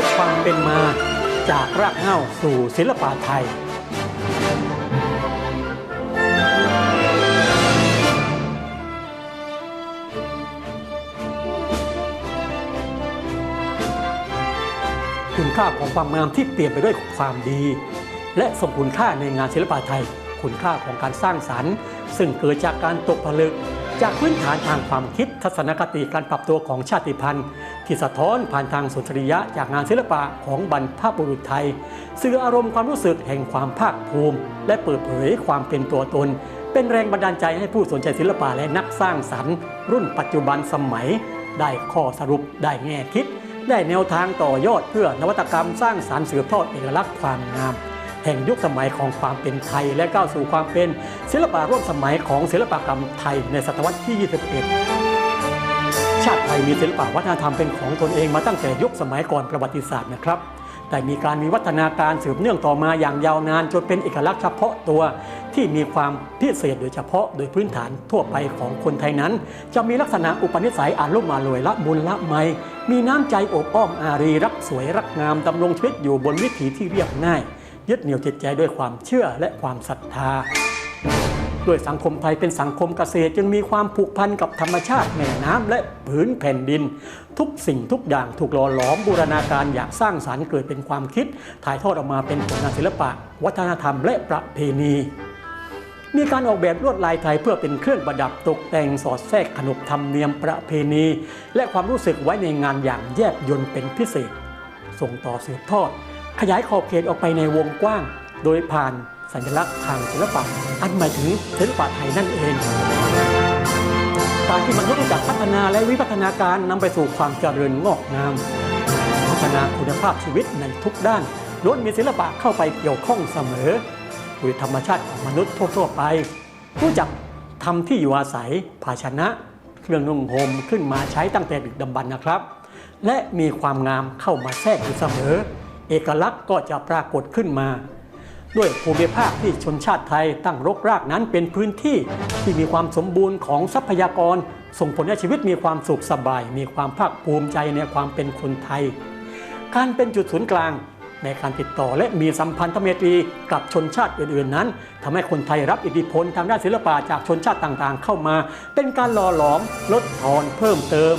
ตความเป็นมาจากรากเหง้าสู่ศิลปะไทย คุณค่าของความงามที่เปลี่ยนไปด้วยความดี และสมคุณค่าในงานศิลปะไทย คุณค่าของการสร้างสรรค์ ซึ่งเกิดจากการตกผลึก จากพื้นฐานทางความคิดทัศนคติการปรับตัวของชาติพันธุ์ ที่สะท้อนผ่านทางสุนทรียะจากงานศิลปะของบรรพบุรุษไทย สื่ออารมณ์ความรู้สึกแห่งความภาคภูมิ และเปิดเผยความเป็นตัวตน เป็นแรงบันดาลใจให้ผู้สนใจศิลปะและนักสร้างสรรค์ รุ่นปัจจุบันสมัย ได้ข้อสรุปได้แง่คิด ได้แนวทางต่อยอดเพื่อนวัตกรรมสร้างสารรค์สืบทอดเอกลักษณ์ความงามแห่งยุคสมัยของความเป็นไทยและก้าวสู่ความเป็นศิลปะร่วมสมัยของศิลปกรรมไทยในศตวรรษที่ 21 ชาติไทยมีศิลปะวัฒนธรรมเป็นของตนเองมาตั้งแต่ยุคสมัยก่อนประวัติศาสตร์นะครับ แต่มีการมีวัฒนาการสืบเนื่องต่อมาอย่างยาวนานจนเป็นเอกลักษณ์เฉพาะตัวที่มีความพิเศษโดยเฉพาะโดยพื้นฐานทั่วไปของคนไทยนั้น จะมีลักษณะอุปนิสัยอารุ่มอร่วยละมุนละไม มีน้ำใจอบอ้อมอารีรักสวยรักงามดำรงชีวิตอยู่บนวิถีที่เรียบง่าย ยึดเหนี่ยวจิตใจด้วยความเชื่อและความศรัทธา ด้วยสังคมไทยเป็นสังคมเกษตรจึงมีความผูกพันกับธรรมชาติแม่น้ำและผืนแผ่นดิน ทุกสิ่งทุกอย่างถูกหล่อหลอมบูรณาการอย่างสร้างสรรค์เกิดเป็นความคิด ถ่ายทอดออกมาเป็นผลงานศิลปะ วัฒนธรรมและประเพณีมีการออกแบบลวดลายไทยเพื่อเป็นเครื่องประดับตกแต่งสอดแทรกขนบธรรมเนียมประเพณี และความรู้สึกไว้ในงานอย่างแยบยลเป็นพิเศษ ส่งต่อสืบทอด ขยายขอบเขตออกไปในวงกว้าง โดยผ่าน สัญลักษณ์ทางศิลปะ อันหมายถึงศิลปะไทยนั่นเองการที่มนุษย์รู้จักพัฒนาและวิวัฒนาการนำไปสู่ความเจริญงอกงาม พัฒนาคุณภาพชีวิตในทุกด้านล้วนมีศิลปะเข้าไปเกี่ยวข้องเสมอโดยธรรมชาติของมนุษย์ทั่วๆไป รู้จักทำที่อยู่อาศัย ภาชนะ เครื่องนุ่งห่มขึ้นมาใช้ตั้งแต่ดึกดำบรรนะครับ และมีความงามเข้ามาแทรกอยู่เสมอ เอกลักษณ์ก็จะปรากฏขึ้นมา ด้วยภูมิภาคที่ชนชาติไทยตั้งรกรากนั้นเป็นพื้นที่ที่มีความสมบูรณ์ของทรัพยากร ส่งผลให้ชีวิตมีความสุขสบาย มีความภาคภูมิใจในความเป็นคนไทย การเป็นจุดศูนย์กลางในการติดต่อและมีสัมพันธไมตรีกับชนชาติอื่นๆนั้นทำให้คนไทยรับอิทธิพลทางด้านศิลปะจากชนชาติต่างๆ เข้ามา เป็นการหล่อหลอมลดทอนเพิ่มเติม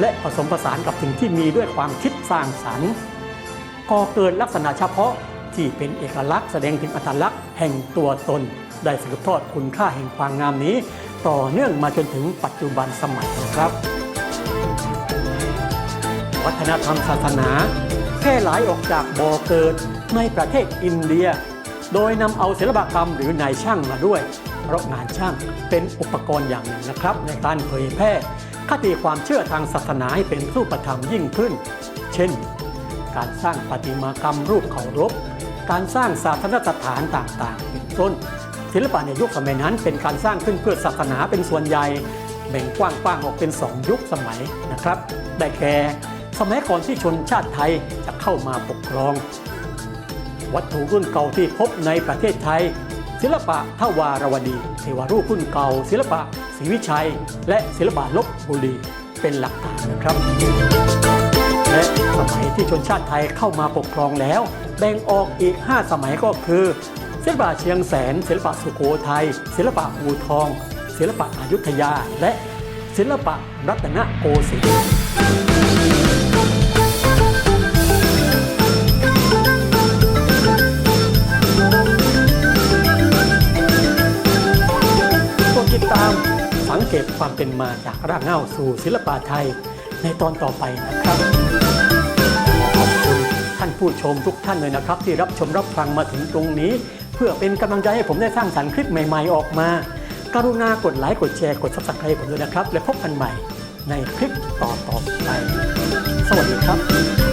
และผสมผสานกับสิ่งที่มีด้วยความคิดสร้างสรรค์ก่อเกิดลักษณะเฉพาะ ที่เป็นเอกลักษณ์แสดงถึงอัตลักษณ์แห่งตัวตน ได้สืบทอดคุณค่าแห่งความงามนี้ ต่อเนื่องมาจนถึงปัจจุบันสมัยนะครับ วัฒนธรรมศาสนาแพร่หลายออกจากบ่อเกิดในประเทศอินเดีย โดยนำเอาศิลปกรรมหรือนายช่างมาด้วย เพราะงานช่างเป็นอุปกรณ์อย่างหนึ่งนะครับ ในการเผยแพร่คติความเชื่อทางศาสนาให้เป็นรูปธรรมยิ่งขึ้น เช่น การสร้างประติมากรรมรูปเคารพ การสร้างศาสนสถานต่างๆ เป็นต้น ศิลปะในยุคสมัยนั้น เป็นการสร้างขึ้นเพื่อศาสนาเป็นส่วนใหญ่แบ่งกว้างๆออกเป็น 2 ยุคสมัยนะครับ ได้แก่สมัยก่อนที่ชนชาติไทยจะเข้ามาปกครอง วัตถุรุ่นเก่าที่พบในประเทศไทย ศิลปะทวารวดีเทวรูปรุ่นเก่า ศิลปะศรีวิชัย และศิลปะลบบุรีเป็นหลักฐานนะครับ และสมัยที่ชนชาติไทยเข้ามาปกครองแล้ว แบ่งออกอีก 5 สมัยก็คือ ศิลปะเชียงแสน ศิลปะสุโขทัยศิลปะอูทอง ศิลปะอยุธยา และศิลปะรัตนโกสินทร์ติดตามสังเกตความเป็นมาจากรากเหง้าสู่ศิลปะไทยในตอนต่อไปนะครับ ผู้ชมทุกท่านเลยนะครับ ที่รับชมรับฟังมาถึงตรงนี้ เพื่อเป็นกำลังใจให้ผมได้สร้างสรรค์คลิปใหม่ๆออกมาการุณากดไลค์กดแชร์กดซับสไครต์ผมด้วยนะครับ และพบกันใหม่ในคลิปต่อๆไป สวัสดีครับ